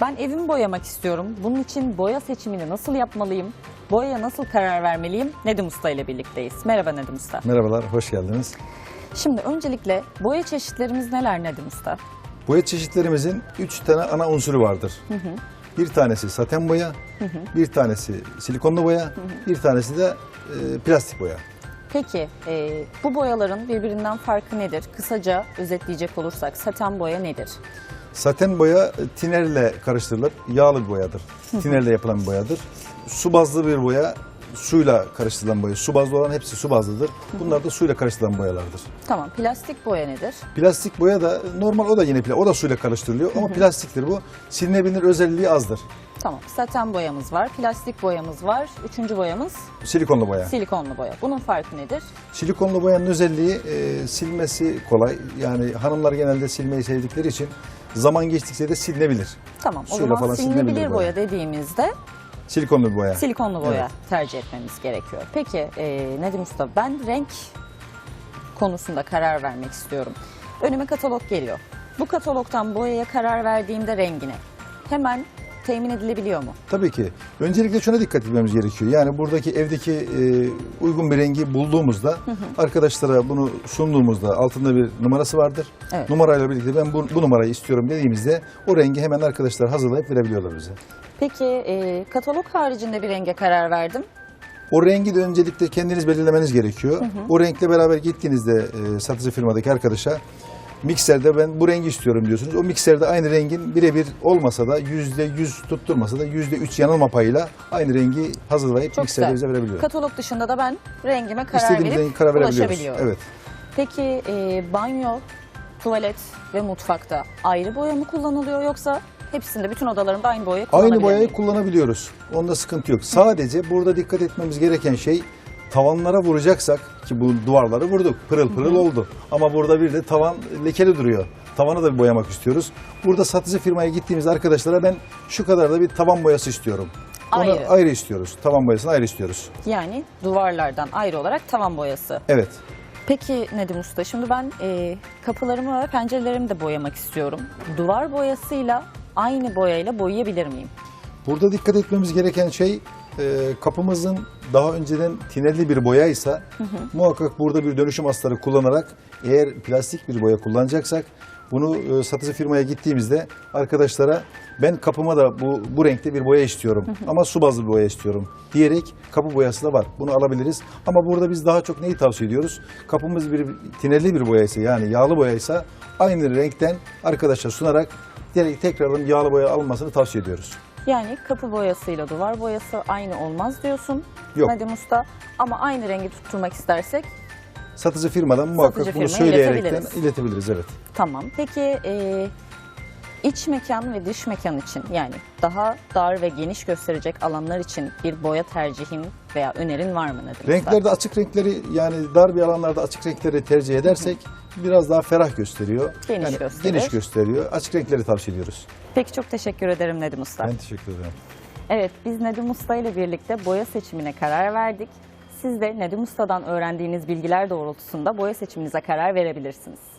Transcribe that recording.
Ben evimi boyamak istiyorum. Bunun için boya seçimini nasıl yapmalıyım? Boyaya nasıl karar vermeliyim? Nedim Usta ile birlikteyiz. Merhaba Nedim Usta. Merhabalar, hoş geldiniz. Şimdi öncelikle boya çeşitlerimiz neler Nedim Usta? Boya çeşitlerimizin üç tane ana unsuru vardır. Bir tanesi saten boya, bir tanesi silikonlu boya, bir tanesi de e, plastik boya. Peki e, bu boyaların birbirinden farkı nedir? Kısaca özetleyecek olursak saten boya nedir? Saten boya e, tinerle karıştırılır, yağlı bir boyadır. Tinerle yapılan bir boyadır. Su bazlı bir boya, suyla karıştırılan boya. Su bazlı olan hepsi su bazlıdır. Bunlar da suyla karıştırılan boyalardır. Tamam plastik boya nedir? Plastik boya da normal o da yine plastik, o da suyla karıştırılıyor ama plastiktir bu. Silinebilir özelliği azdır. Tamam saten boyamız var, plastik boyamız var. Üçüncü boyamız Silikonlu boya. silikonlu boya. Bunun farkı nedir? Silikonlu boyanın özelliği e, silmesi kolay. Yani hanımlar genelde silmeyi sevdikleri için zaman geçtikçe de silinebilir. Tamam o Suyla zaman falan silinebilir silinebilir boya boya. dediğimizde Silikonlu bir boya. silikonlu boya Evet. tercih etmemiz gerekiyor. Peki e, Nedim Usta ben renk konusunda karar vermek istiyorum. Önüme katalog geliyor. Bu katalogdan boyaya karar verdiğimde rengine hemen temin edilebiliyor mu? Tabii ki. Öncelikle şuna dikkat etmemiz gerekiyor. Yani buradaki evdeki e, uygun bir rengi bulduğumuzda arkadaşlara bunu sunduğumuzda altında bir numarası vardır. Evet. Numarayla birlikte ben bu, bu numarayı istiyorum dediğimizde o rengi hemen arkadaşlar hazırlayıp verebiliyorlar bize. Peki e, katalog haricinde bir renge karar verdim. O rengi de öncelikle kendiniz belirlemeniz gerekiyor. O renkle beraber gittiğinizde e, satıcı firmadaki arkadaşa mikserde ben bu rengi istiyorum diyorsunuz. O mikserde aynı rengin birebir olmasa da yüzde yüz tutturmasa da yüzde üç yanılma payıyla aynı rengi hazırlayıp Çok mikserde güzel. bize verebiliyor. Katalog dışında da ben rengime karar İstediğimiz verip karar verebiliyoruz. ulaşabiliyorum. Evet. Peki e, banyo, tuvalet ve mutfakta ayrı boya mı kullanılıyor yoksa hepsinde bütün odalarında aynı boya kullanabilir Aynı boyayı miyim? kullanabiliyoruz. Onda sıkıntı yok. Sadece burada dikkat etmemiz gereken şey tavanlara vuracaksak ki bu duvarları vurduk. Pırıl pırıl oldu. Ama burada bir de tavan lekeli duruyor. Tavanı da bir boyamak istiyoruz. Burada satıcı firmaya gittiğimiz arkadaşlara ben şu kadar da bir tavan boyası istiyorum. Onu Ayrı. ayrı istiyoruz. Tavan boyasını ayrı istiyoruz. Yani duvarlardan ayrı olarak tavan boyası. Evet. Peki Nedim Usta şimdi ben e, kapılarımı ve pencerelerimi de boyamak istiyorum. Duvar boyasıyla aynı boyayla boyayabilir miyim? Burada dikkat etmemiz gereken şey e, kapımızın daha önceden tinerli bir boyaysa muhakkak burada bir dönüşüm astarı kullanarak eğer plastik bir boya kullanacaksak bunu e, satıcı firmaya gittiğimizde arkadaşlara ben kapıma da bu bu renkte bir boya istiyorum ama su bazlı bir boya istiyorum diyerek kapı boyası da var. Bunu alabiliriz. Ama burada biz daha çok neyi tavsiye ediyoruz? Kapımız bir tinerli bir boyaysa yani yağlı boyaysa aynı renkten arkadaşa sunarak direkt tekrardan yağlı boya almasını tavsiye ediyoruz. Yani kapı boyasıyla duvar boyası aynı olmaz diyorsun Yok. Nedim Usta. Ama aynı rengi tutturmak istersek Satıcı firmadan muhakkak Satıcı bunu firmaya söyleyerekten iletebiliriz. iletebiliriz. Evet. Tamam. Peki e, iç mekan ve dış mekan için yani daha dar ve geniş gösterecek alanlar için bir boya tercihin veya önerin var mı Usta? Renklerde açık renkleri yani dar bir alanlarda açık renkleri tercih edersek biraz daha ferah gösteriyor. Geniş Yani gösterir. Geniş gösteriyor. Açık renkleri tavsiye ediyoruz. Peki çok teşekkür ederim Nedim Usta. Ben teşekkür ederim. Evet biz Nedim Usta ile birlikte boya seçimine karar verdik. Siz de Nedim Usta'dan öğrendiğiniz bilgiler doğrultusunda boya seçiminize karar verebilirsiniz.